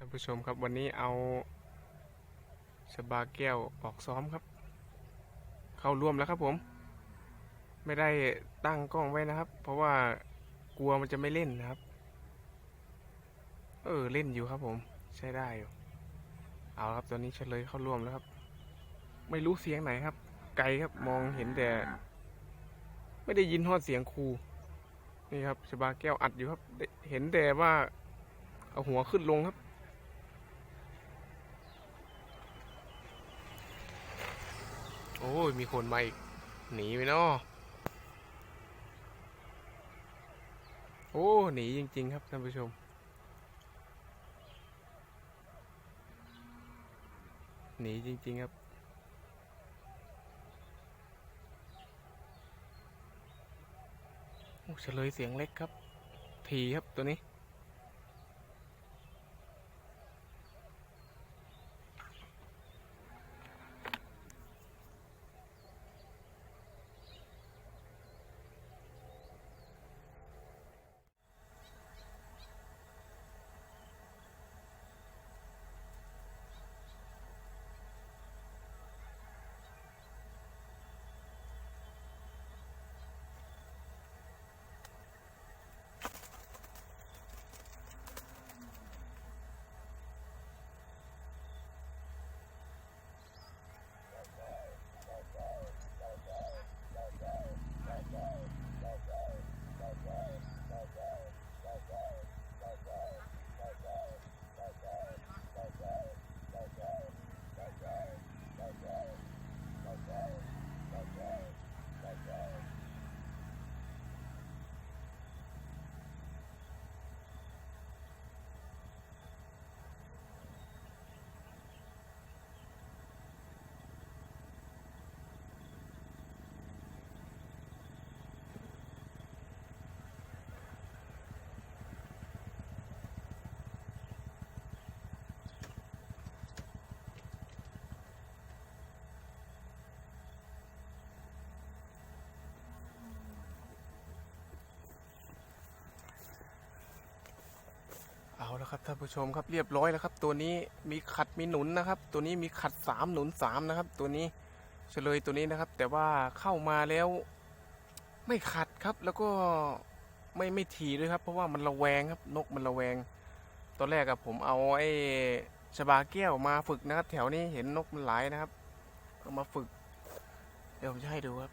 ท่านผู้ชมครับวันนี้เอาชบาแก้วออกซ้อมครับ เข้าร่วมแล้วครับผม ไม่ได้ตั้งกล้องไว้นะครับ เพราะว่ากลัวมันจะไม่เล่นนะครับ เออเล่นอยู่ครับผม ใช้ได้อยู่เอาครับตอนนี้เฉลยเข้าร่วมแล้วครับ ไม่รู้เสียงไหนครับ ไกลครับมองเห็นแต่ ไม่ได้ยินทอดเสียงครูนี่ครับชบาแก้วอัดอยู่ครับ เห็นแต่ว่าเอาหัวขึ้นลงครับ อ้ย มีคนมาอีก หนีไปเนาะโอ้ หนีจริง ๆ ครับท่านผู้ชม หนีจริง ๆ ครับ โอ้เฉลยเสียงเล็กครับ ทีครับตัวนี้ แล้วครับท่านผู้ชมครับเรียบร้อยแล้วครับ ตัวนี้มีขัดมีหนุนนะครับ ตัวนี้มีขัดสามหนุนสามนะครับ ตัวนี้เฉลยตัวนี้นะครับ แต่ว่าเข้ามาแล้ว ไม่ขัดครับ แล้วก็ไม่ไม่ถีด้วยครับ เพราะว่ามันระแวงครับ นกมันระแวง ตอนแรกอะผมเอาไอ้ชบาแก้วมาฝึกนะครับ แถวนี้เห็นนกมันหลายนะครับก็มาฝึก เดี๋ยวผมจะให้ดูครับ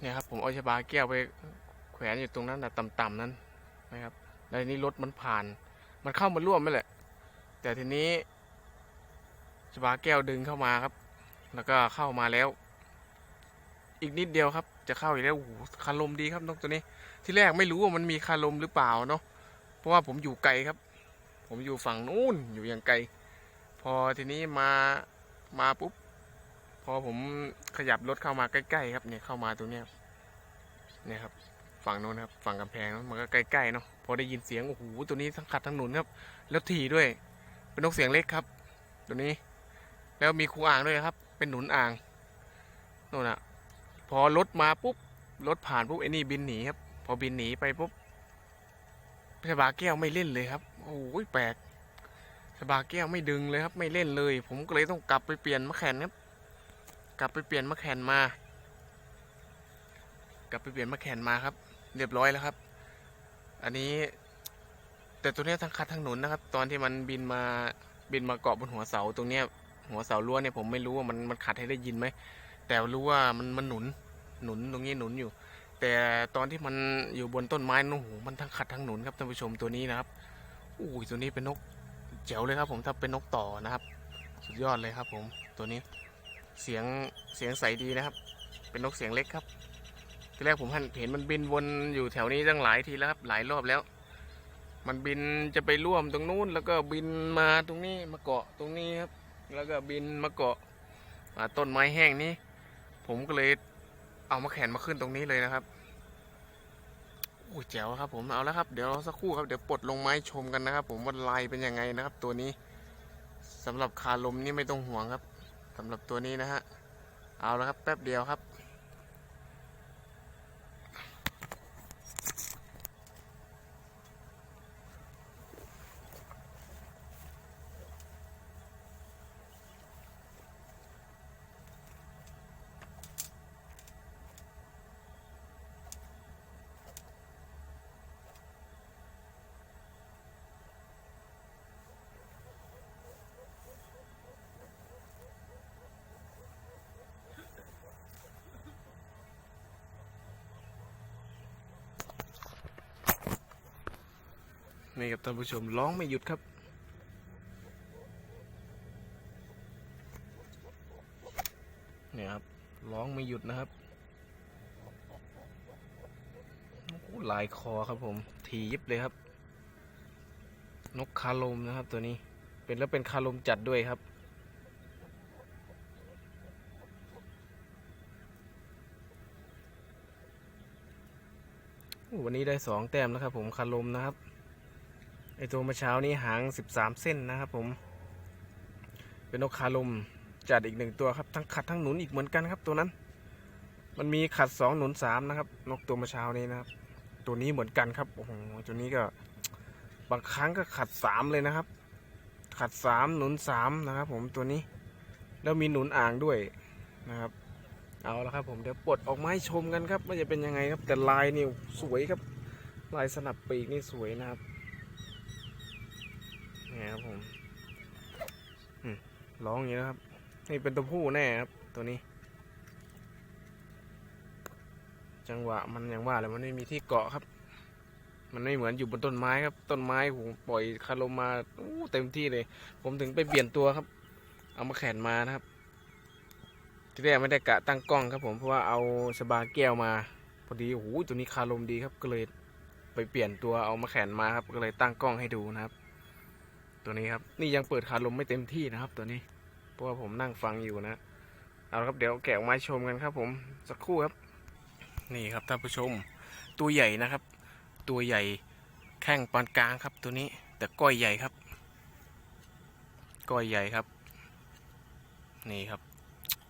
เนี่ยครับผมเอาชบาแก้วไป ขวนอยู่ตรงนั้นนะต่ำๆนั้นนะครับแล้วทีนี้รถมันผ่าน มันเข้ามาร่วมไม่แหละ แต่ทีนี้ชบาแก้วดึงเข้ามาครับ แล้วก็เข้ามาแล้ว อีกนิดเดียวครับ จะเข้าอีกแล้วโอ้โหคาลมดีครับนกตัวนี้ ที่แรกไม่รู้ว่ามันมีคาลมหรือเปล่าเนาะ เพราะว่าผมอยู่ไกลครับ ผมอยู่ฝั่งนู้นอยู่อย่างไกล พอทีนี้มา มาปุ๊บ พอผมขยับรถเข้ามาใกล้ๆครับเนี่ยเข้ามาตรงเนี้ยเนี่ยครับ ฝั่งโน้นครับฝั่งกำแพงมันก็ใกล้ๆเนาะพอได้ยินเสียงโอ้โหตัวนี้ทั้งขัดทั้งหนุนครับ แล้วถี่ด้วย เป็นนกเสียงเล็กครับ ตัวนี้ แล้วมีคูอ่างด้วยครับ เป็นหนุนอ่างโน่นอะพอรถมาปุ๊บรถผ่านปุ๊บไอ้นี่บินหนีครับ พอบินหนีไปปุ๊บชบาแก้วไม่เล่นเลยครับโอ้ยแปลกชบาแก้วไม่ดึงเลยครับ ไม่เล่นเลย ผมก็เลยต้องกลับไปเปลี่ยนมะแขนครับ กลับไปเปลี่ยนมะแขนมากลับไปเปลี่ยนมะแขนมาครับ เรียบร้อยแล้วครับ อันนี้แต่ตัวนี้ทั้งคัดทั้งหนุนนะครับ ตอนที่มันบินมาบินมาเกาะบนหัวเสาตรงเนี้ย หัวเสารั้วเนี่ยผมไม่รู้ว่ามันมันขัดให้ได้ยินไหมแต่รู้ว่ามันมันหนุนหนุนตรงนี้หนุนอยู่ แต่ตอนที่มันอยู่บนต้นไม้นู่นโอ้โหมันทั้งขัดทั้งหนุนครับท่านผู้ชมตัวนี้นะครับอุ้ยตัวนี้เป็นนกแจ๋วเลยครับ ผมถ้าเป็นนกต่อนะครับ สุดยอดเลยครับ ผมตัวนี้เสียงเสียงใสดีนะครับ เป็นนกเสียงเล็กครับ ทีแรกผมเห็นมันบินวนอยู่แถวนี้ตั้งหลายทีแล้วครับ หลายรอบแล้ว มันบินจะไปร่วมตรงนู้น แล้วก็บินมาตรงนี้มาเกาะตรงนี้ครับ แล้วก็บินมาเกาะต้นไม้แห้งนี้ ผมก็เลยเอามาแขวนมาขึ้นตรงนี้เลยนะครับโอ้แจ๋วครับผมเอาแล้วครับเดี๋ยวสักครู่ครับเดี๋ยวปลดลงไม้ชมกันนะครับ ผมว่าลายเป็นยังไงนะครับ ตัวนี้สำหรับคาลมนี่ไม่ต้องห่วงครับสำหรับตัวนี้นะฮะเอาแล้วครับแป๊บเดียวครับ นี่ครับท่านผู้ชมร้องไม่หยุดครับ เนี่ยครับร้องไม่หยุดนะครับหลายคอครับผม ทียิบเลยครับ นกคาลมนะครับตัวนี้ เป็นแล้วเป็นคาลมจัดด้วยครับ วันนี้ได้สองแต้มนะครับผมคาลมนะครับ ไอตัวเมื่อเช้านี้หางสิบสามเส้นนะครับผม เป็นนกคาลมจัดอีกหนึ่งตัวครับ ทั้งขัดทั้งหนุนอีกเหมือนกันครับตัวนั้น มันมีขัดสองหนุนสามนะครับ นกตัวเมื่อเช้านี้นะครับ ตัวนี้เหมือนกันครับโอ้โหตัวนี้ก็บางครั้งก็ขัดสามเลยนะครับ ขัดสามหนุนสามนะครับ ผมตัวนี้ แล้วมีหนุนอ่างด้วยนะครับเอาละครับผมเดี๋ยวปลดออกมาให้ชมกันครับว่าจะเป็นยังไงครับแต่ลายนี่สวยครับ ลายสนับปีกนี่สวยนะครับ นี่ครับผมร้องอย่างนี้นะครับ นี่เป็นตัวผู้แน่ครับ ตัวนี้ จังหวะมันอย่างว่าแหละมันไม่มีที่เกาะครับ มันไม่เหมือนอยู่บนต้นไม้ครับ ต้นไม้ผมปล่อยคาร์ลมมาอู้เต็มที่เลย ผมถึงไปเปลี่ยนตัวครับ เอามาแขวนมานะครับ ที่แรกไม่ได้กะตั้งกล้องครับ ผมเพราะว่าเอาสบาแก้วมาพอดีโอ้โหตัวนี้คาลมดีครับก็เลยไปเปลี่ยนตัวเอามาแขวนมาครับ ก็เลยตั้งกล้องให้ดูนะครับ ตัวนี้ครับ นี่ยังเปิดคาลมไม่เต็มที่นะครับ ตัวนี้เพราะว่าผมนั่งฟังอยู่นะเอาครับเดี๋ยวแกะออกมาชมกันครับ ผมสักครู่ครับ นี่ครับท่านผู้ชม ตัวใหญ่นะครับ ตัวใหญ่แข้งปานกลางครับ ตัวนี้ แต่ก้อยใหญ่ครับ ก้อยใหญ่ครับ นี่ครับ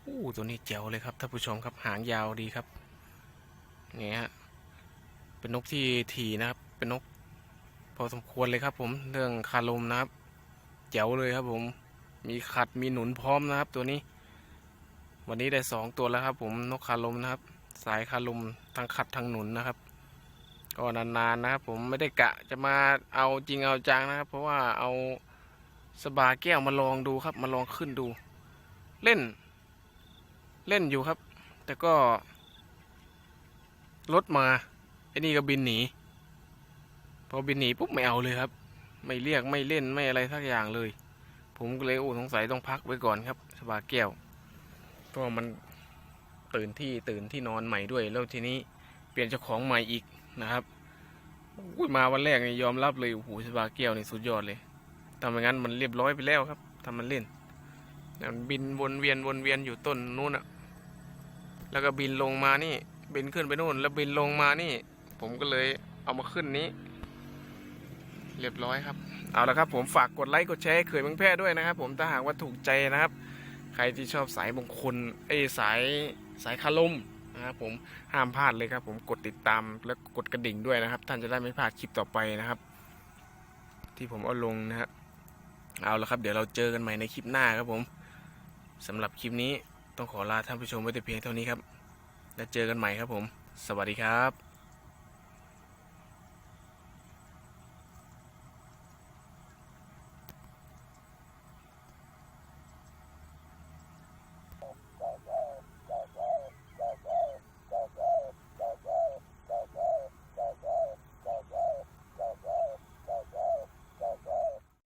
อู้ตัวนี้เจ๋วเลยครับท่านผู้ชมครับหางยาวดีครับนี่ฮะเป็นนกที่ถี่นะครับ เป็นนกพอสมควรเลยครับ ผมเรื่องคาลมนะครับ เจ๋วเลยครับผม มีขัดมีหนุนพร้อมนะครับ ตัวนี้ วันนี้ได้สองตัวแล้วครับ ผมนกคาลมนะครับ สายคาลมทั้งขัดทั้งหนุนนะครับก็นานๆนะครับผมไม่ได้กะจะมาเอาจริงเอาจังนะครับ เพราะว่าเอาสบาแก้วมาลองดูครับ มาลองขึ้นดู เล่น เล่นอยู่ครับ แต่ก็รถมาไอ้นี่ก็บินหนี พอบินหนีปุ๊บไม่เอาเลยครับ ไม่เรียกไม่เล่นไม่อะไรทักอย่างเลย ผมก็เลยโอ้สงสัยต้องพักไว้ก่อนครับสบาแก้วเพราะมันตื่นที่ตื่นที่นอนใหม่ด้วย แล้วทีนี้เปลี่ยนเจ้าของใหม่อีกนะครับอุ้ยมาวันแรกนี่ยอมรับเลยโอ้โหสบาแก้วนี่สุดยอดเลยทำอย่างนั้นมันเรียบร้อยไปแล้วครับทำมันเล่นมันบินวนเวียนวนเวียนอยู่ต้นนู้นอะแล้วก็บินลงมานี่ บินขึ้นไปนู่น แล้วบินลงมานี่ ผมก็เลยเอามาขึ้นนี้ เรียบร้อยครับ เอาละครับผมฝากกดไลค์กดแชร์เขยมืองแพร่ด้วยนะครับ ผมถ้าหากว่าถูกใจนะครับ ใครที่ชอบสายมงคลเอ้สายสายคาลมนะครับผมห้ามพลาดเลยครับ ผมกดติดตามและกดกระดิ่งด้วยนะครับ ท่านจะได้ไม่พลาดคลิปต่อไปนะครับ ที่ผมเอาลงนะครับเอาละครับ เดี๋ยวเราเจอกันใหม่ในคลิปหน้าครับผมสำหรับคลิปนี้ต้องขอลาท่านผู้ชมไว้แต่เพียงเท่านี้ครับ แล้วเจอกันใหม่ครับผม สวัสดีครับ